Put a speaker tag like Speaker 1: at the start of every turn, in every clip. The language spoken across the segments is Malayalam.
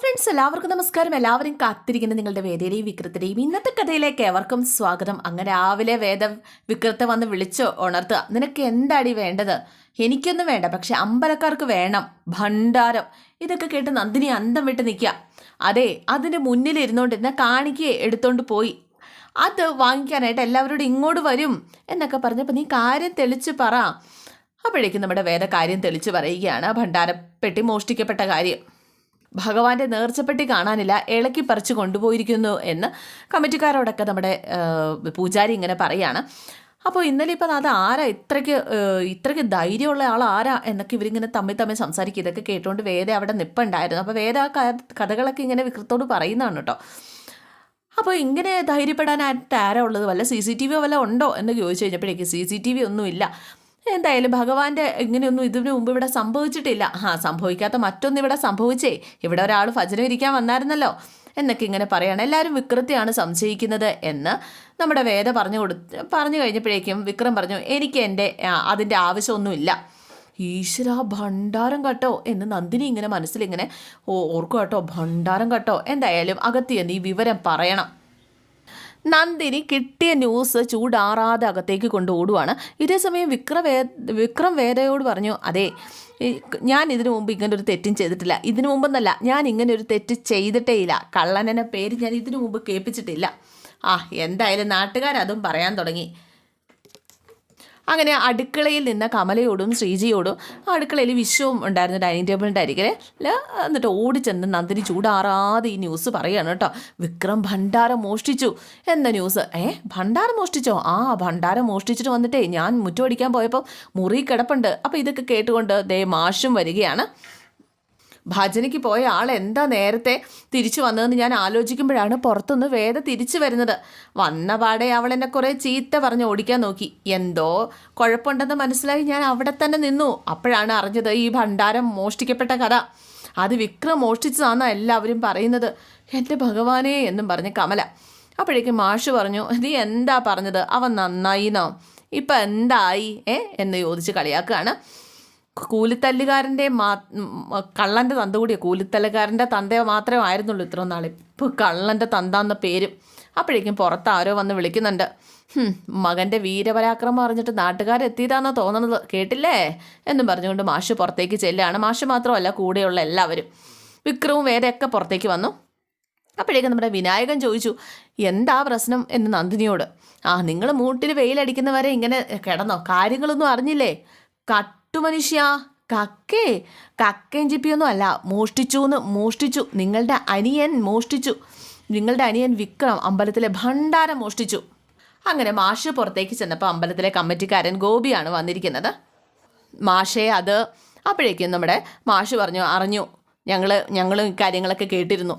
Speaker 1: ഫ്രണ്ട്സ് എല്ലാവർക്കും നമസ്കാരം. എല്ലാവരും കാത്തിരിക്കുന്ന നിങ്ങളുടെ വേദയുടെയും വിക്രത്തിന്റെയും ഇന്നത്തെ കഥയിലേക്ക് എവർക്കും സ്വാഗതം. അങ്ങനെ രാവിലെ വേദ വിക്രത്തെ വന്ന് വിളിച്ചോ ഉണർത്തുക. നിനക്ക് എന്താടി വേണ്ടത്? എനിക്കൊന്നും വേണ്ട. പക്ഷെ അമ്പലക്കാർക്ക് വേണം. ഭണ്ഡാരം. ഇതൊക്കെ കേട്ട് നന്ദിനി അന്തം വിട്ട് നിൽക്കുക. അതെ അതിന്റെ എന്നെ കാണിക്കുകയെ എടുത്തോണ്ട് പോയി. അത് വാങ്ങിക്കാനായിട്ട് എല്ലാവരോടും ഇങ്ങോട്ട് വരും എന്നൊക്കെ പറഞ്ഞപ്പോൾ നീ കാര്യം തെളിച്ച് പറ. അപ്പോഴേക്കും നമ്മുടെ വേദ കാര്യം തെളിച്ച് പറയുകയാണ്. ഭണ്ഡാരപ്പെട്ടി മോഷ്ടിക്കപ്പെട്ട കാര്യം. ഭഗവാന്റെ നേർച്ചപ്പെട്ടി കാണാനില്ല ഇളക്കി പറിച്ചു കൊണ്ടുപോയിരിക്കുന്നു എന്ന് കമ്മിറ്റിക്കാരോടൊക്കെ നമ്മുടെ പൂജാരി ഇങ്ങനെ പറയാണ്. അപ്പോൾ ഇന്നലെ ഇപ്പം അത് ആരാ ഇത്രയ്ക്ക് ഇത്രയ്ക്ക് ധൈര്യമുള്ള ആൾ ആരാ എന്നൊക്കെ ഇവരിങ്ങനെ തമ്മിൽ തമ്മിൽ സംസാരിക്കും. ഇതൊക്കെ കേട്ടുകൊണ്ട് വേദ അവിടെ നിപ്പുണ്ടായിരുന്നു. അപ്പോൾ വേദ കഥകളൊക്കെ ഇങ്ങനെ വിക്രത്തോട് പറയുന്നതാണ് കേട്ടോ. അപ്പോൾ ഇങ്ങനെ ധൈര്യപ്പെടാനായിട്ട് ആരാ ഉള്ളത്? വല്ല സി സി ടി വി വല്ല ഉണ്ടോ എന്ന് ചോദിച്ചു കഴിഞ്ഞപ്പോഴേക്ക് സി സി ടി വി ഒന്നുമില്ല. എന്തായാലും ഭഗവാന്റെ ഇങ്ങനെയൊന്നും ഇതിനു മുമ്പ് ഇവിടെ സംഭവിച്ചിട്ടില്ല. ആ സംഭവിക്കാത്ത മറ്റൊന്ന് ഇവിടെ സംഭവിച്ചേ. ഇവിടെ ഒരാൾ ഭജനം ഇരിക്കാൻ വന്നായിരുന്നല്ലോ. എന്നൊക്കെ ഇങ്ങനെ പറയാണ്. എല്ലാവരും വിക്രത്തെയാണ് സംശയിക്കുന്നത് എന്ന് നമ്മുടെ വേദ പറഞ്ഞു കൊടുത്ത് പറഞ്ഞു കഴിഞ്ഞപ്പോഴേക്കും വിക്രം പറഞ്ഞു എനിക്ക് എന്റെ അതിന്റെ ആവശ്യമൊന്നുമില്ല. ഈശ്വര ഭണ്ഡാരം കട്ടോ? എന്ന് നന്ദിനി ഇങ്ങനെ മനസ്സിലിങ്ങനെ ഓർക്കും കേട്ടോ. ഭണ്ഡാരം കട്ടോ? എന്തായാലും അകത്തിയെന്ന് ഈ വിവരം പറയണം. നന്ദിനി കിട്ടിയ ന്യൂസ് ചൂടാറാതെ അകത്തേക്ക് കൊണ്ട് ഓടുവാണ്. ഇതേസമയം വിക്രവേ വിക്രം വേദയോട് പറഞ്ഞു അതെ ഞാൻ ഇതിനു മുമ്പ് ഇങ്ങനെ ഒരു തെറ്റും ചെയ്തിട്ടില്ല. ഇതിനു മുമ്പെന്നല്ല ഞാൻ ഇങ്ങനെ ഒരു തെറ്റ് ചെയ്തിട്ടേ ഇല്ല കള്ളനെന്ന പേര് ഞാൻ ഇതിനു മുമ്പ് കേൾപ്പിച്ചിട്ടില്ല. ആ എന്തായാലും നാട്ടുകാരതും പറയാൻ തുടങ്ങി. അങ്ങനെ അടുക്കളയിൽ നിന്ന് കമലയോടും ശ്രീജിയോടും അടുക്കളയിൽ വിശ്വവും ഉണ്ടായിരുന്നു ഡൈനിങ് ടേബിളിന്റെ അരികിൽ. എന്നിട്ട് ഓടിച്ചെന്ന് നന്ദിനി ചൂടാറാതെ ഈ ന്യൂസ് പറയുകയാണ് കേട്ടോ. വിക്രം ഭണ്ഡാരം മോഷ്ടിച്ചു എന്ന ന്യൂസ്. ഏ ഭണ്ഡാരം മോഷ്ടിച്ചോ? ആ ഭണ്ഡാരം മോഷ്ടിച്ചിട്ട് വന്നിട്ടേ ഞാൻ മുറ്റമടിക്കാൻ പോയപ്പോൾ മുറി കിടപ്പുണ്ട്. അപ്പോൾ ഇതൊക്കെ കേട്ടുകൊണ്ട് ദേ മാഷും വരികയാണ്. ഭജനയ്ക്ക് പോയ ആൾ എന്താ നേരത്തെ തിരിച്ചു വന്നതെന്ന് ഞാൻ ആലോചിക്കുമ്പോഴാണ് പുറത്തുനിന്ന് വേദ തിരിച്ചു വരുന്നത്. വന്ന പാടെ അവൾ എന്നെ കുറേ ചീത്ത പറഞ്ഞ് ഓടിക്കാൻ നോക്കി. എന്തോ കുഴപ്പമുണ്ടെന്ന് മനസ്സിലായി ഞാൻ അവിടെ തന്നെ നിന്നു. അപ്പോഴാണ് അറിഞ്ഞത് ഈ ഭണ്ഡാരം മോഷ്ടിക്കപ്പെട്ട കഥ. അത് വിക്രം മോഷ്ടിച്ചതാണെന്നാണ് എല്ലാവരും പറയുന്നത്. എന്റെ ഭഗവാനേ എന്നും പറഞ്ഞ് കമല. അപ്പോഴേക്കും മാഷ് പറഞ്ഞു നീ എന്താ പറഞ്ഞത്? അവൻ നന്നായിന്നോ? ഇപ്പം എന്തായി? ഏ? എന്ന് ചോദിച്ച് കളിയാക്കുകയാണ്. കൂലിത്തല്ലുകാരന്റെ മാ കള്ളന്റെ തന്ത കൂടിയാണ് കൂലിത്തല്ലുകാരന്റെ തന്ത മാത്രമേ ആയിരുന്നുള്ളൂ ഇത്രയും നാൾ ഇപ്പോൾ കള്ളന്റെ തന്ത എന്ന പേരും അപ്പോഴേക്കും പുറത്ത് ആരോ വന്ന് വിളിക്കുന്നുണ്ട്. മകന്റെ വീരപരാക്രമം അറിഞ്ഞിട്ട് നാട്ടുകാരെത്തിയതാണെന്ന് തോന്നുന്നത് കേട്ടില്ലേ? എന്നും പറഞ്ഞുകൊണ്ട് മാഷ് പുറത്തേക്ക് ചെല്ലുകയാണ്. മാഷ് മാത്രമല്ല കൂടെയുള്ള എല്ലാവരും. വിക്രവും വേറെയൊക്കെ പുറത്തേക്ക് വന്നു. അപ്പോഴേക്കും നമ്മുടെ വിനായകൻ ചോദിച്ചു എന്താ പ്രശ്നം? എന്ന് നന്ദിനിയോട്. ആ നിങ്ങൾ മൂട്ടിൽ വെയിലടിക്കുന്നവരെ ഇങ്ങനെ കിടന്നോ? കാര്യങ്ങളൊന്നും അറിഞ്ഞില്ലേ? കട്ടുമനുഷ്യ കക്കേ. കക്കയും ചിപ്പിയൊന്നും അല്ല മോഷ്ടിച്ചു. എന്ന് മോഷ്ടിച്ചു നിങ്ങളുടെ അനിയൻ മോഷ്ടിച്ചു. നിങ്ങളുടെ അനിയൻ വിക്രം അമ്പലത്തിലെ ഭണ്ഡാരം മോഷ്ടിച്ചു. അങ്ങനെ മാഷ് പുറത്തേക്ക് ചെന്നപ്പോൾ അമ്പലത്തിലെ കമ്മിറ്റിക്കാരൻ ഗോപിയാണ് വന്നിരിക്കുന്നത്. മാഷേ അത് അപ്പോഴേക്കും നമ്മുടെ മാഷ് പറഞ്ഞു അറിഞ്ഞു. ഞങ്ങൾ ഞങ്ങൾ കാര്യങ്ങളൊക്കെ കേട്ടിരുന്നു.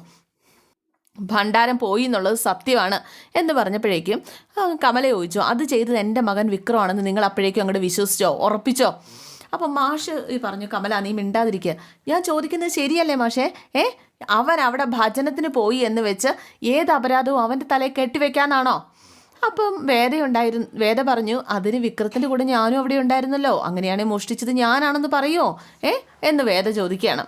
Speaker 1: ഭണ്ഡാരം പോയി എന്നുള്ളത് സത്യമാണ് എന്ന് പറഞ്ഞപ്പോഴേക്കും കമല ചോദിച്ചു അത് ചെയ്തത് എന്റെ മകൻ വിക്രമാണെന്ന് നിങ്ങൾ അപ്പോഴേക്കും അങ്ങോട്ട് വിശ്വസിച്ചോ? ഉറപ്പിച്ചോ? അപ്പം മാഷ് ഈ പറഞ്ഞു കമല നീ മിണ്ടാതിരിക്കുക ഞാൻ ചോദിക്കുന്നത് ശരിയല്ലേ മാഷേ? ഏ? അവൻ അവിടെ ഭജനത്തിന് പോയി എന്ന് വെച്ച് ഏത് അപരാധവും അവന്റെ തലയിൽ കെട്ടിവെക്കാനാണോ? അപ്പം വേദയുണ്ടായിരുന്നു വേദ പറഞ്ഞു അതിന് വിക്രത്തിന്റെ കൂടെ ഞാനും അവിടെ ഉണ്ടായിരുന്നല്ലോ. അങ്ങനെയാണെങ്കിൽ മോഷ്ടിച്ചത് ഞാനാണെന്ന് പറയുമോ ഏ? എന്ന് വേദ ചോദിക്കുകയാണ്.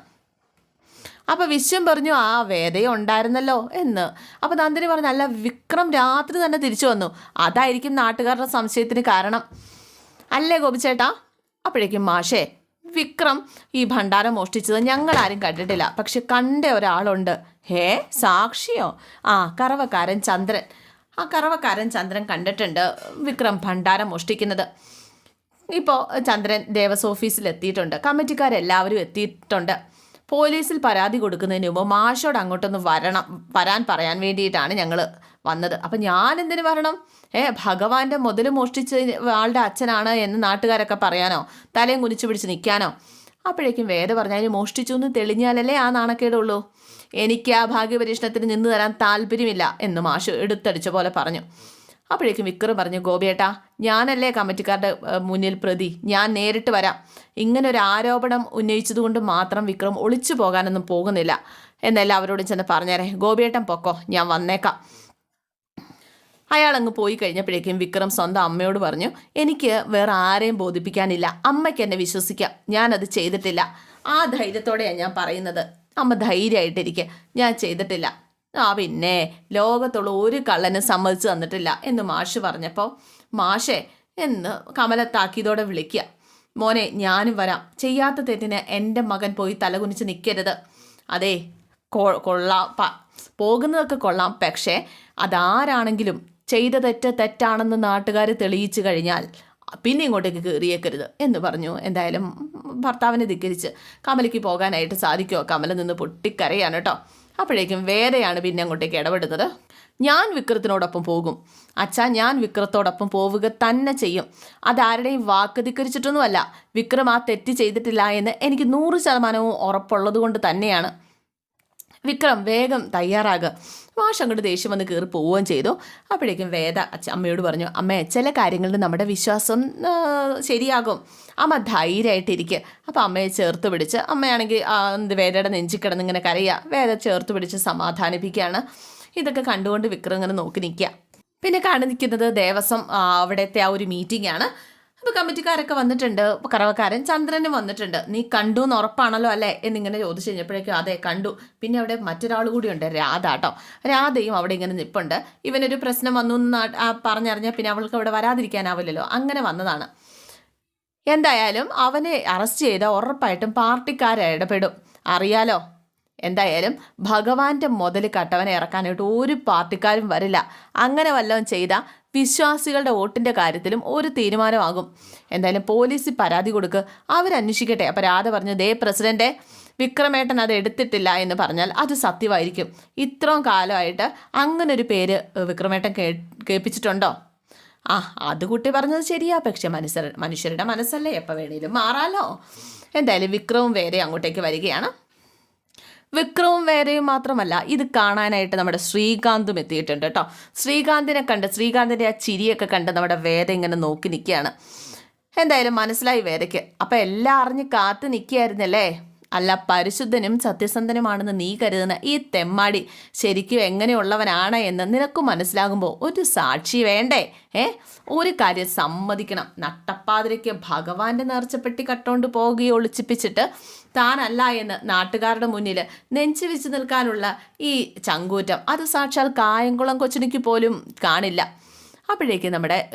Speaker 1: അപ്പോൾ വിശ്വം പറഞ്ഞു ആ വേദയും ഉണ്ടായിരുന്നല്ലോ എന്ന്. അപ്പോൾ നന്ദിനി പറഞ്ഞു അല്ല വിക്രം രാത്രി തന്നെ തിരിച്ചു വന്നു. അതായിരിക്കും നാട്ടുകാരുടെ സംശയത്തിന് കാരണം. അല്ലേ ഗോപിച്ചേട്ടാ? അപ്പോഴേക്കും മാഷേ വിക്രം ഈ ഭണ്ഡാരം മോഷ്ടിച്ചത് ഞങ്ങളാരും കണ്ടിട്ടില്ല. പക്ഷെ കണ്ട ഒരാളുണ്ട്. ഹേ സാക്ഷിയോ? ആ കറവക്കാരൻ ചന്ദ്രൻ. ആ കറവക്കാരൻ ചന്ദ്രൻ കണ്ടിട്ടുണ്ട് വിക്രം ഭണ്ഡാരം മോഷ്ടിക്കുന്നത്. ഇപ്പോൾ ചന്ദ്രൻ ദേവസ്വം ഓഫീസിൽ എത്തിയിട്ടുണ്ട്. കമ്മിറ്റിക്കാരെല്ലാവരും എത്തിയിട്ടുണ്ട്. പോലീസിൽ പരാതി കൊടുക്കുന്നതിന് മുമ്പ് മാഷോട് അങ്ങോട്ടൊന്ന് വരണം വരാൻ പറയാൻ വേണ്ടിയിട്ടാണ് ഞങ്ങൾ വന്നത്. അപ്പം ഞാൻ എന്തിനു വരണം? ഏ ഭഗവാന്റെ മുതൽ മോഷ്ടിച്ച ആളുടെ അച്ഛനാണ് എന്ന് നാട്ടുകാരൊക്കെ പറയാനോ? തലയും കുനിച്ചു പിടിച്ച് നിൽക്കാനോ? അപ്പോഴേക്കും വേദ പറഞ്ഞാൽ മോഷ്ടിച്ചു എന്ന് തെളിഞ്ഞാലല്ലേ ആ നാണക്കേടുള്ളൂ? എനിക്ക് ആ ഭാഗ്യപരീക്ഷണത്തിന് നിന്ന് തരാൻ താല്പര്യമില്ല എന്ന് മാഷ് എടുത്തടിച്ച പോലെ പറഞ്ഞു. അപ്പോഴേക്കും വിക്രം പറഞ്ഞു ഗോപിയേട്ടാ ഞാനല്ലേ കമ്മിറ്റിക്കാരുടെ മുന്നിൽ പ്രതി. ഞാൻ നേരിട്ട് വരാം. ഇങ്ങനെ ഒരു ആരോപണം ഉന്നയിച്ചതുകൊണ്ട് മാത്രം വിക്രം ഒളിച്ചു പോകാനൊന്നും പോകുന്നില്ല. എന്നെല്ലാം അവരോടും ചെന്ന് പറഞ്ഞേരെ ഗോപിയേട്ടൻ പൊക്കോ ഞാൻ വന്നേക്കാം. അയാൾ അങ്ങ് പോയി കഴിഞ്ഞപ്പോഴേക്കും വിക്രം സ്വന്തം അമ്മയോട് പറഞ്ഞു എനിക്ക് വേറെ ആരെയും ബോധിപ്പിക്കാനില്ല. അമ്മയ്ക്ക് എന്നെ വിശ്വസിക്കാം. ഞാനത് ചെയ്തിട്ടില്ല. ആ ധൈര്യത്തോടെയാണ് ഞാൻ പറയുന്നത്. അമ്മ ധൈര്യമായിട്ടിരിക്കുക ഞാൻ ചെയ്തിട്ടില്ല. ആ പിന്നെ ലോകത്തുള്ള ഒരു കള്ളനും സമ്മതിച്ചു തന്നിട്ടില്ല എന്ന് മാഷ് പറഞ്ഞപ്പോൾ മാഷെ എന്ന് കമലത്താക്കിയതോടെ വിളിക്കുക മോനെ ഞാനും വരാം. ചെയ്യാത്ത തെറ്റിന് എന്റെ മകൻ പോയി തലകുനിച്ച് നിൽക്കരുത് അതേ കൊള്ളാം. പോകുന്നതൊക്കെ കൊള്ളാം. പക്ഷേ അതാരാണെങ്കിലും ചെയ്ത തെറ്റ് തെറ്റാണെന്ന് നാട്ടുകാർ തെളിയിച്ചു കഴിഞ്ഞാൽ പിന്നെ ഇങ്ങോട്ടേക്ക് കയറിയേക്കരുത് എന്ന് പറഞ്ഞു. എന്തായാലും ഭർത്താവിനെ ധിക്കരിച്ച് കമലയ്ക്ക് പോകാനായിട്ട് സാധിക്കുമോ കമല നിന്ന് പൊട്ടിക്കരയാണ് കേട്ടോ. അപ്പോഴേക്കും വേറെയാണ് പിന്നെ അങ്ങോട്ടേക്ക് ഇടപെടുന്നത്. ഞാൻ വിക്രത്തിനോടൊപ്പം പോകും. അച്ഛാ ഞാൻ വിക്രത്തോടൊപ്പം പോവുക തന്നെ ചെയ്യും. അതാരുടെയും വാക്ക് ധിക്കരിച്ചിട്ടൊന്നുമല്ല. വിക്രം ആ തെറ്റ് ചെയ്തിട്ടില്ല എന്ന് എനിക്ക് നൂറ് ശതമാനവും ഉറപ്പുള്ളത് കൊണ്ട് തന്നെയാണ്. വിക്രം വേഗം തയ്യാറാകുക. മാഷ് അങ്ങോട്ട് ദേഷ്യം വന്ന് കയറി പോവുകയും ചെയ്തു. അപ്പോഴേക്കും വേദ അമ്മയോട് പറഞ്ഞു അമ്മേ ചില കാര്യങ്ങളിൽ നമ്മുടെ വിശ്വാസം ശരിയാകും. അമ്മ ധൈര്യമായിട്ടിരിക്കുക അപ്പോൾ അമ്മയെ ചേർത്ത് പിടിച്ച് അമ്മയാണെങ്കിൽ എന്ത് വേദയുടെ നെഞ്ചിക്കിടന്ന് ഇങ്ങനെ കരയുക വേദ ചേർത്ത് പിടിച്ച് സമാധാനിപ്പിക്കുകയാണ്. ഇതൊക്കെ കണ്ടുകൊണ്ട് വിക്രം ഇങ്ങനെ നോക്കി നിൽക്കുക. പിന്നെ കാണിക്കുന്നത് ദേവസ്വം അവിടുത്തെ ആ ഒരു മീറ്റിംഗ് ആണ്. അപ്പോൾ കമ്മിറ്റിക്കാരൊക്കെ വന്നിട്ടുണ്ട്. കറവക്കാരൻ ചന്ദ്രനും വന്നിട്ടുണ്ട്. നീ കണ്ടു എന്ന് ഉറപ്പാണല്ലോ അല്ലേ? എന്നിങ്ങനെ ചോദിച്ചു കഴിഞ്ഞപ്പോഴേക്കും അതെ കണ്ടു. പിന്നെ അവിടെ മറ്റൊരാൾ കൂടിയുണ്ട് രാധ കേട്ടോ രാധയും അവിടെ ഇങ്ങനെ നിൽപ്പുണ്ട് ഇവനൊരു പ്രശ്നം വന്നു എന്ന് പറഞ്ഞറിഞ്ഞാൽ പിന്നെ അവൾക്ക് അവിടെ വരാതിരിക്കാനാവില്ലല്ലോ. അങ്ങനെ വന്നതാണ്. എന്തായാലും അവനെ അറസ്റ്റ് ചെയ്താൽ ഉറപ്പായിട്ടും പാർട്ടിക്കാരെ ഇടപെടും. അറിയാലോ? എന്തായാലും ഭഗവാന്റെ മുതൽ കട്ടവനെ ഇറക്കാനായിട്ട് ഒരു പാർട്ടിക്കാരും വരില്ല. അങ്ങനെ വല്ലതും ചെയ്ത വിശ്വാസികളുടെ വോട്ടിന്റെ കാര്യത്തിലും ഒരു തീരുമാനമാകും. എന്തായാലും പോലീസിൽ പരാതി കൊടുക്ക്. അവരന്വേഷിക്കട്ടെ. അപ്പോൾ രാധ പറഞ്ഞു ദേ പ്രസിഡന്റെ വിക്രമേട്ടൻ അത് എടുത്തിട്ടില്ല എന്ന് പറഞ്ഞാൽ അത് സത്യമായിരിക്കും. ഇത്രയും കാലമായിട്ട് അങ്ങനൊരു പേര് വിക്രമേട്ടൻ കേ കേൾപ്പിച്ചിട്ടുണ്ടോ? ആ അത് കുട്ടി പറഞ്ഞത് ശരിയാ. പക്ഷെ മനുഷ്യർ മനുഷ്യരുടെ മനസ്സല്ലേ. എപ്പോൾ വേണേലും മാറാലോ. എന്തായാലും വിക്രവും വേറെ അങ്ങോട്ടേക്ക് വരികയാണ്. വിക്രവും വേറെയും മാത്രമല്ല ഇത് കാണാനായിട്ട് നമ്മുടെ ശ്രീകാന്തും എത്തിയിട്ടുണ്ട് കേട്ടോ ശ്രീകാന്തിനെ കണ്ട് ശ്രീകാന്തിന്റെ ആ ചിരിയൊക്കെ കണ്ട് നമ്മുടെ വേദ ഇങ്ങനെ നോക്കി നിൽക്കുകയാണ്. എന്തായാലും മനസ്സിലായി വേദയ്ക്ക് അപ്പം എല്ലാം അറിഞ്ഞ് കാത്തു നിൽക്കുകയായിരുന്നല്ലേ? അല്ല പരിശുദ്ധനും സത്യസന്ധനുമാണെന്ന് നീ കരുതുന്ന ഈ തെമ്മാടി ശരിക്കും എങ്ങനെയുള്ളവനാണ് എന്ന് നിനക്ക് മനസ്സിലാകുമ്പോൾ ഒരു സാക്ഷി വേണ്ടേ? ഏ? ഒരു കാര്യം സമ്മതിക്കണം. നട്ടപ്പാതിരയ്ക്ക് ഭഗവാന്റെ നേർച്ചപ്പെട്ടി കട്ടുകൊണ്ട് പോവുകയോ ഒളിച്ചിപ്പിച്ചിട്ട് താനല്ല എന്ന് നാട്ടുകാരുടെ മുന്നിൽ നെഞ്ചു വെച്ച് നിൽക്കാനുള്ള ഈ ചങ്കൂറ്റം. അത് സാക്ഷാൽ കായംകുളം കൊച്ചിനിക്ക് പോലും കാണില്ല. അപ്പോഴേക്ക് നമ്മുടെ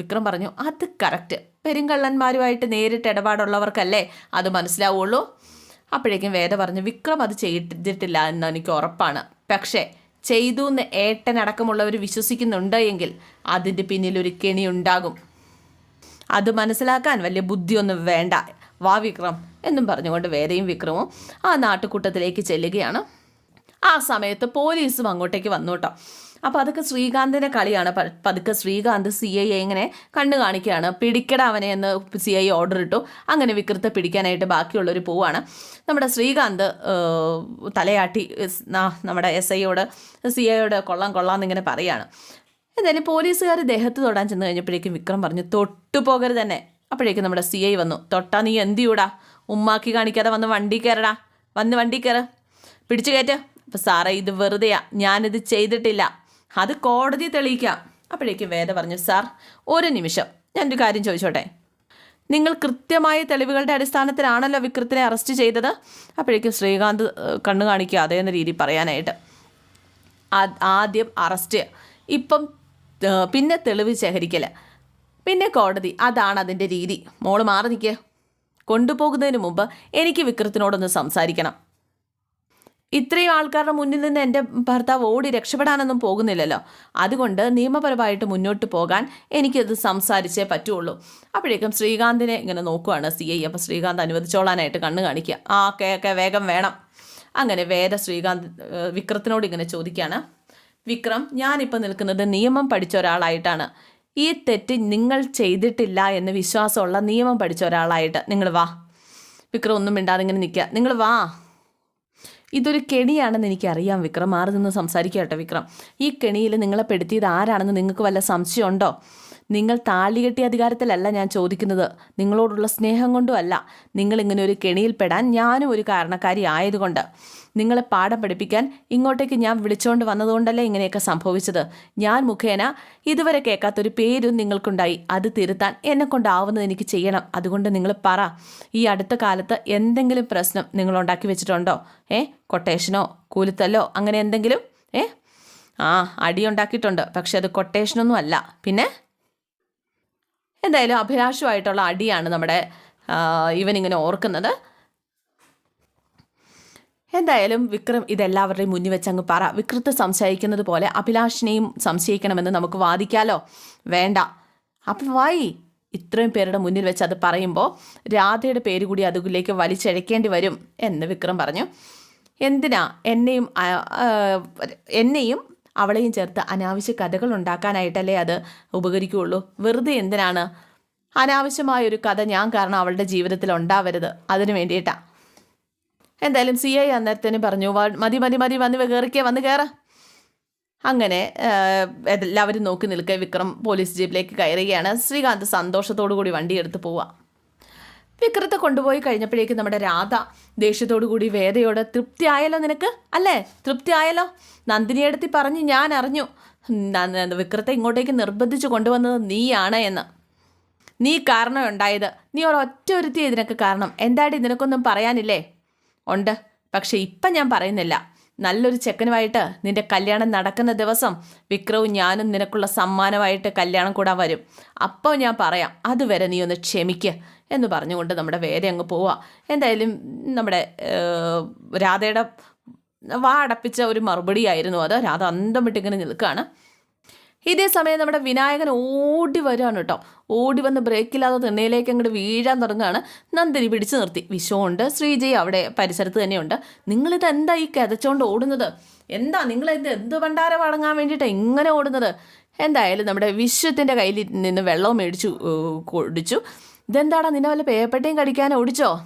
Speaker 1: വിക്രം പറഞ്ഞു അത് കറക്റ്റ് പെരുങ്കള്ളന്മാരുമായിട്ട് നേരിട്ട് ഇടപാടുള്ളവർക്കല്ലേ അത് മനസ്സിലാവുള്ളൂ. അപ്പോഴേക്കും വേദ പറഞ്ഞു വിക്രം അത് ചെയ്തിട്ടില്ല എന്ന് എനിക്ക് ഉറപ്പാണ്. പക്ഷേ ചെയ്തു എന്ന് ഏട്ടനടക്കമുള്ളവർ വിശ്വസിക്കുന്നുണ്ട് എങ്കിൽ അതിന്റെ പിന്നിൽ ഒരു കെണി ഉണ്ടാകും. അത് മനസ്സിലാക്കാൻ വലിയ ബുദ്ധിയൊന്നും വേണ്ട. വാ വിക്രം എന്നും പറഞ്ഞുകൊണ്ട് വേദയും വിക്രമും ആ നാട്ടുകൂട്ടത്തിലേക്ക് ചെല്ലുകയാണ്. ആ സമയത്ത് പോലീസും അങ്ങോട്ടേക്ക് വന്നു കേട്ടോ. അപ്പോൾ അതൊക്കെ ശ്രീകാന്തിന്റെ കളിയാണ്. പതുക്കെ ശ്രീകാന്ത് സി ഐ ഇങ്ങനെ കണ്ണു കാണിക്കുകയാണ്. പിടിക്കട അവനെ എന്ന് സി ഐ ഓർഡർ ഇട്ടു. അങ്ങനെ വിക്രത്തെ പിടിക്കാനായിട്ട് ബാക്കിയുള്ളവർ പോവാണ്. നമ്മുടെ ശ്രീകാന്ത് തലയാട്ടി നമ്മുടെ എസ് ഐയോട് സി ഐയോട് കൊള്ളാം കൊള്ളാം എന്നിങ്ങനെ പറയാണ്. എന്തായാലും പോലീസുകാർ ദേഹത്ത് തൊടാൻ ചെന്ന് കഴിഞ്ഞപ്പോഴേക്കും വിക്രം പറഞ്ഞു തൊട്ടു പോകരുത് തന്നെ അപ്പോഴേക്കും നമ്മുടെ സി ഐ വന്നു. തൊട്ടാ നീ എന്ത് ചെയ്യൂടാ ഉമ്മാക്കി കാണിക്കാതെ വന്ന് വണ്ടി കയറടാ വന്ന് വണ്ടി കയറ് പിടിച്ചു കയറ്റ്. അപ്പം സാറേ ഇത് വെറുതെയാ. ഞാനിത് ചെയ്തിട്ടില്ല. അത് കോടതി തെളിയിക്കാം. അപ്പോഴേക്കും വേദ പറഞ്ഞു സാർ ഒരു നിമിഷം. ഞാൻ ഒരു കാര്യം ചോദിച്ചോട്ടെ? നിങ്ങൾ കൃത്യമായ തെളിവുകളുടെ അടിസ്ഥാനത്തിലാണല്ലോ വിക്രത്തിനെ അറസ്റ്റ് ചെയ്തത്? അപ്പോഴേക്കും ശ്രീകാന്ത് കണ്ണു കാണിക്കുക അതേ എന്ന രീതി പറയാനായിട്ട്. ആദ്യം അറസ്റ്റ്. ഇപ്പം പിന്നെ തെളിവ് ശേഖരിക്കൽ പിന്നെ കോടതി. അതാണ് അതിന്റെ രീതി. മോൾ മാറി നിൽക്കുക കൊണ്ടുപോകുന്നതിന് മുമ്പ് എനിക്ക് വിക്രത്തിനോടൊന്ന് സംസാരിക്കണം. ഇത്രയും ആൾക്കാരുടെ മുന്നിൽ നിന്ന് എന്റെ ഭർത്താവ് ഓടി രക്ഷപ്പെടാനൊന്നും പോകുന്നില്ലല്ലോ. അതുകൊണ്ട് നിയമപരമായിട്ട് മുന്നോട്ട് പോകാൻ എനിക്കത് സംസാരിച്ചേ പറ്റുള്ളൂ. അപ്പോഴേക്കും ശ്രീകാന്തിനെ ഇങ്ങനെ നോക്കുവാണ് സി ഐ. അപ്പോൾ ശ്രീകാന്ത് അനുവദിച്ചോളാനായിട്ട് കണ്ണ് കാണിക്കുക. ആ ഓക്കെ ഓക്കെ വേഗം വേണം. അങ്ങനെ വേറെ ശ്രീകാന്ത് വിക്രത്തിനോട് ഇങ്ങനെ ചോദിക്കുകയാണ്. വിക്രം ഞാനിപ്പോൾ നിൽക്കുന്നത് നിയമം പഠിച്ച ഒരാളായിട്ടാണ്. ഈ തെറ്റ് നിങ്ങൾ ചെയ്തിട്ടില്ല എന്ന് വിശ്വാസമുള്ള നിയമം പഠിച്ച ഒരാളായിട്ട്. നിങ്ങൾ വാ. വിക്രം ഒന്നും മിണ്ടാതെ ഇങ്ങനെ നിൽക്കുക. നിങ്ങൾ വാ. ഇതൊരു കെണിയാണെന്ന് എനിക്കറിയാം വിക്രം. മാറി നിന്ന് സംസാരിക്കുക കേട്ടോ വിക്രം. ഈ കെണിയിൽ നിങ്ങളെ പെടുത്തിയത് ആരാണെന്ന് നിങ്ങൾക്ക് വല്ല സംശയമുണ്ടോ? നിങ്ങൾ താലികെട്ടിയ അധികാരത്തിലല്ല ഞാൻ ചോദിക്കുന്നത്. നിങ്ങളോടുള്ള സ്നേഹം കൊണ്ടും അല്ല. നിങ്ങളിങ്ങനെ ഒരു കെണിയിൽപ്പെടാൻ ഞാനും ഒരു കാരണക്കാരി ആയതുകൊണ്ട്. നിങ്ങളെ പാഠം പഠിപ്പിക്കാൻ ഇങ്ങോട്ടേക്ക് ഞാൻ വിളിച്ചുകൊണ്ട് വന്നതുകൊണ്ടല്ലേ ഇങ്ങനെയൊക്കെ സംഭവിച്ചത്. ഞാൻ മുഖേന ഇതുവരെ കേൾക്കാത്തൊരു പേരും നിങ്ങൾക്കുണ്ടായി. അത് തിരുത്താൻ എന്നെ കൊണ്ടാവുന്നത് എനിക്ക് ചെയ്യണം. അതുകൊണ്ട് നിങ്ങൾ പറ ഈ അടുത്ത കാലത്ത് എന്തെങ്കിലും പ്രശ്നം നിങ്ങൾ ഉണ്ടാക്കി വെച്ചിട്ടുണ്ടോ? ഏ? കൊട്ടേഷനോ? കൂലിത്തല്ലോ? അങ്ങനെ എന്തെങ്കിലും? ഏ? ആ അടി ഉണ്ടാക്കിയിട്ടുണ്ട്. പക്ഷെ അത് കൊട്ടേഷനൊന്നും അല്ല. പിന്നെ? എന്തായാലും അഭിലാഷമായിട്ടുള്ള അടിയാണ് നമ്മുടെ ഇവനിങ്ങനെ ഓർക്കുന്നത്. എന്തായാലും വിക്രം ഇതെല്ലാവരുടെയും മുന്നിൽ വെച്ചങ്ങ് പറ. വിക്രത്ത് സംശയിക്കുന്നത് പോലെ അഭിലാഷിനെയും സംശയിക്കണമെന്ന് നമുക്ക് വാദിക്കാലോ? വേണ്ട. അപ്പം വായി ഇത്രയും പേരുടെ മുന്നിൽ വെച്ച് അത് പറയുമ്പോൾ രാധയുടെ പേര് കൂടി അതിലേക്ക് വലിച്ചഴക്കേണ്ടി വരും എന്ന് വിക്രം പറഞ്ഞു. എന്തിനാ? എന്നെയും എന്നെയും അവളെയും ചേർത്ത് അനാവശ്യ കഥകൾ ഉണ്ടാക്കാനായിട്ടല്ലേ അത് ഉപകരിക്കുകയുള്ളൂ വെറുതെ എന്തിനാണ്? അനാവശ്യമായൊരു കഥ ഞാൻ കാരണം അവളുടെ ജീവിതത്തിൽ ഉണ്ടാവരുത്. അതിനു വേണ്ടിയിട്ടാണ് എന്തായാലും സി ഐ അന്നേരത്തിന് പറഞ്ഞു "വാ- മതി മതി മതി വന്ന് കയറിക്കേ വന്ന് കയറ അങ്ങനെ എല്ലാവരും നോക്കി നിൽക്കെ വിക്രം പോലീസ് ജീപ്പിലേക്ക് കയറുകയാണ്. ശ്രീകാന്ത് സന്തോഷത്തോടു കൂടി വണ്ടി എടുത്ത് വിക്രത്തെ കൊണ്ടുപോയി കഴിഞ്ഞപ്പോഴേക്കും നമ്മുടെ രാധ ദേഷ്യത്തോടു കൂടി വേദയോട് തൃപ്തിയായല്ലോ നിനക്ക്? അല്ലേ? തൃപ്തിയായല്ലോ? നന്ദിനിയെടുത്തി പറഞ്ഞ് ഞാൻ അറിഞ്ഞു. വിക്രത്തെ ഇങ്ങോട്ടേക്ക് നിർബന്ധിച്ച് കൊണ്ടുവന്നത് നീയാണ് എന്ന്. നീ കാരണം ഉണ്ടായത്. നീ ഒരൊറ്റ ഒരുത്തി ഇതിനൊക്കെ കാരണം. എന്താടി നിനക്കൊന്നും പറയാനില്ലേ? ഉണ്ട്. പക്ഷേ ഇപ്പം ഞാൻ പറയുന്നില്ല. നല്ലൊരു ചെക്കനുമായിട്ട് നിന്റെ കല്യാണം നടക്കുന്ന ദിവസം വിക്രവും ഞാനും നിനക്കുള്ള സമ്മാനമായിട്ട് കല്യാണം കൂടാൻ വരും. അപ്പോൾ ഞാൻ പറയാം അതുവരെ നീ ഒന്ന് ക്ഷമിക്ക് എന്ന് പറഞ്ഞുകൊണ്ട് നമ്മുടെ വേദന അങ്ങ് പോവാം. എന്തായാലും നമ്മുടെ രാധയുടെ വാ അടപ്പിച്ച ഒരു മറുപടിയായിരുന്നു അത്. രാധ അന്തം വിട്ടിങ്ങനെ നിൽക്കുകയാണ്. ഇതേ സമയം നമ്മുടെ വിനായകൻ ഓടി വരുവാണ് കേട്ടോ. ഓടി വന്ന് ബ്രേക്കില്ലാതെ തിണ്ണയിലേക്ക് അങ്ങോട്ട് വീഴാൻ തുടങ്ങുകയാണ്. നന്ദിനി പിടിച്ചു നിർത്തി. വിഷമുണ്ട് ശ്രീജയ് അവിടെ പരിസരത്ത് തന്നെയുണ്ട്. നിങ്ങളിത് എന്താ ഈ കതച്ചോണ്ട് ഓടുന്നത്? എന്താ നിങ്ങൾ ഇത് എന്ത് ഭണ്ഡാരം അടങ്ങാൻ വേണ്ടിയിട്ട് ഇങ്ങനെ ഓടുന്നത്? എന്തായാലും നമ്മുടെ വിശ്വത്തിന്റെ കയ്യിൽ നിന്ന് വെള്ളവും മേടിച്ചു കുടിച്ചു. ഇതെന്താടാ നിന്നെ വല്ല പേപ്പട്ടയും കടിക്കാൻ ഓടിച്ചോ?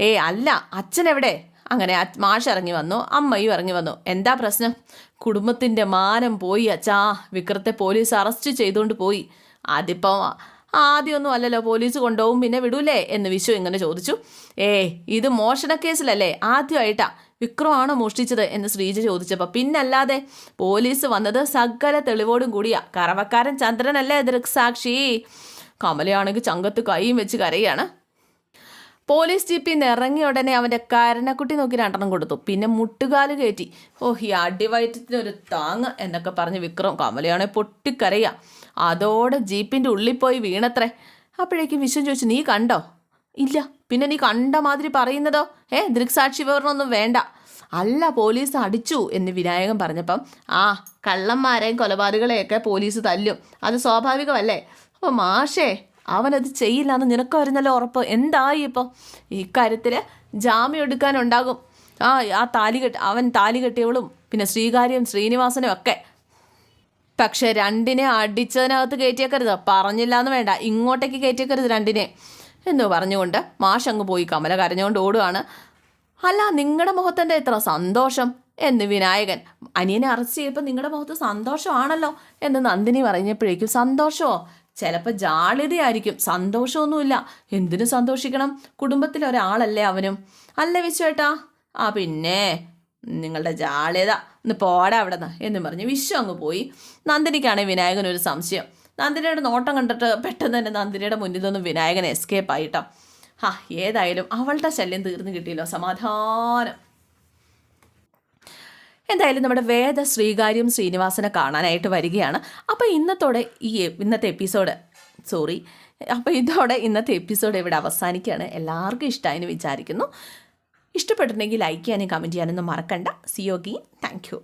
Speaker 1: ഏയ് അല്ല. അച്ഛൻ എവിടെ? അങ്ങനെ മാഷ് ഇറങ്ങി വന്നു അമ്മയും ഇറങ്ങി വന്നു. എന്താ പ്രശ്നം? കുടുംബത്തിന്റെ മാനം പോയി അച്ഛാ. വിക്രത്തെ പോലീസ് അറസ്റ്റ് ചെയ്തുകൊണ്ട് പോയി. അതിപ്പോൾ ആദ്യമൊന്നും അല്ലല്ലോ പോലീസ് കൊണ്ടുപോകും പിന്നെ വിടൂലേ എന്ന് വിശു ഇങ്ങനെ ചോദിച്ചു. ഏ ഇത് മോഷണ കേസിലല്ലേ? ആദ്യമായിട്ടാ. വിക്രമാണോ മോഷ്ടിച്ചത് എന്ന് ശ്രീജ ചോദിച്ചപ്പോൾ പിന്നല്ലാതെ പോലീസ് വന്നത് സകല തെളിവോടും കൂടിയാ. കറവക്കാരൻ ചന്ദ്രനല്ലേ ദൃക്സാക്ഷി കമലയാണെങ്കിൽ ചങ്കത്ത് കൈയും വെച്ച് കരയാണ്. പോലീസ് ജീപ്പിൽ നിന്ന് ഇറങ്ങിയ ഉടനെ അവന്റെ കരണക്കുട്ടി നോക്കി രണ്ടെണ്ണം കൊടുത്തു. പിന്നെ മുട്ടുകാൽ കയറ്റി. ഓ ഈ അടിവയറ്റത്തിനൊരു താങ്ങ് എന്നൊക്കെ പറഞ്ഞ് വിക്രം കമലയാണെ പൊട്ടിക്കരയുക അതോടെ ജീപ്പിന്റെ ഉള്ളിൽ പോയി വീണത്രേ. അപ്പോഴേക്കും വിശ്വം ചോദിച്ചു നീ കണ്ടോ? ഇല്ല. പിന്നെ നീ കണ്ട മാതിരി പറയുന്നതോ? ഏ ദൃക്സാക്ഷി വിവരണമൊന്നും വേണ്ട. അല്ല പോലീസ് അടിച്ചു എന്ന് വിനായകൻ പറഞ്ഞപ്പം ആ കള്ളന്മാരെയും കൊലപാതകളെയൊക്കെ പോലീസ് തല്ലും. അത് സ്വാഭാവികമല്ലേ? അപ്പോൾ മാഷേ അവനത് ചെയ്യില്ലാന്ന് നിനക്ക് വരുന്നല്ലോ ഉറപ്പ്. എന്തായി ഇപ്പോൾ ഇക്കാര്യത്തിൽ ജാമ്യം എടുക്കാനുണ്ടാകും. ആ ആ താലി കെട്ടി അവൻ താലി കെട്ടിയവളും പിന്നെ ശ്രീകാര്യം ശ്രീനിവാസനും ഒക്കെ. പക്ഷെ രണ്ടിനെ അടിച്ചതിനകത്ത് കയറ്റിയേക്കരുത്. പറഞ്ഞില്ല എന്ന് വേണ്ട. ഇങ്ങോട്ടേക്ക് കയറ്റിയേക്കരുത് രണ്ടിനെ. എന്ന് പറഞ്ഞുകൊണ്ട് മാഷങ്ങ് പോയി കമല കരഞ്ഞുകൊണ്ട് ഓടുകയാണ് അല്ല നിങ്ങളുടെ മുഖത്തെന്റെ എത്ര സന്തോഷം? എന്ന് വിനായകൻ. അനിയനെ അറസ്റ്റ് ചെയ്യപ്പോൾ നിങ്ങളുടെ മുഖത്ത് സന്തോഷമാണല്ലോ? എന്ന് നന്ദിനി പറഞ്ഞപ്പോഴേക്കും സന്തോഷമോ ചിലപ്പോൾ ജാളിതയായിരിക്കും സന്തോഷമൊന്നുമില്ല. എന്തിനു സന്തോഷിക്കണം? കുടുംബത്തിലെ ഒരാളല്ലേ അവനും. അല്ലേ വിശ്വേട്ടാ ആ പിന്നെ നിങ്ങളുടെ ജാളിത ഒന്ന് പോടാ അവിടെ നിന്ന് എന്ന് പറഞ്ഞ് വിശ്വം അങ്ങ് പോയി. നന്ദിനിക്കാണെങ്കിൽ വിനായകനൊരു സംശയം. നന്ദിനിയുടെ നോട്ടം കണ്ടിട്ട് പെട്ടെന്ന് തന്നെ നന്ദിനിയുടെ മുന്നിൽ നിന്നും വിനായകൻ എസ്കേപ്പ് ആയിട്ടോ. ഹാ ഏതായാലും അവളുടെ ശല്യം തീർന്നു കിട്ടിയല്ലോ. സമാധാനം. എന്തായാലും നമ്മുടെ വേദ ശ്രീകാര്യം ശ്രീനിവാസനെ കാണാനായിട്ട് വരികയാണ്. അപ്പോൾ ഇന്നത്തോടെ ഈ ഇന്നത്തെ എപ്പിസോഡ് സോറി അപ്പോൾ ഇതോടെ ഇന്നത്തെ എപ്പിസോഡ് ഇവിടെ അവസാനിക്കുകയാണ്. എല്ലാവർക്കും ഇഷ്ടമായെന്ന് വിചാരിക്കുന്നു. ഇഷ്ടപ്പെട്ടിട്ടുണ്ടെങ്കിൽ ലൈക്ക് ചെയ്യാനും കമന്റ് ചെയ്യാനൊന്നും മറക്കണ്ട. സിയോഗി താങ്ക് യു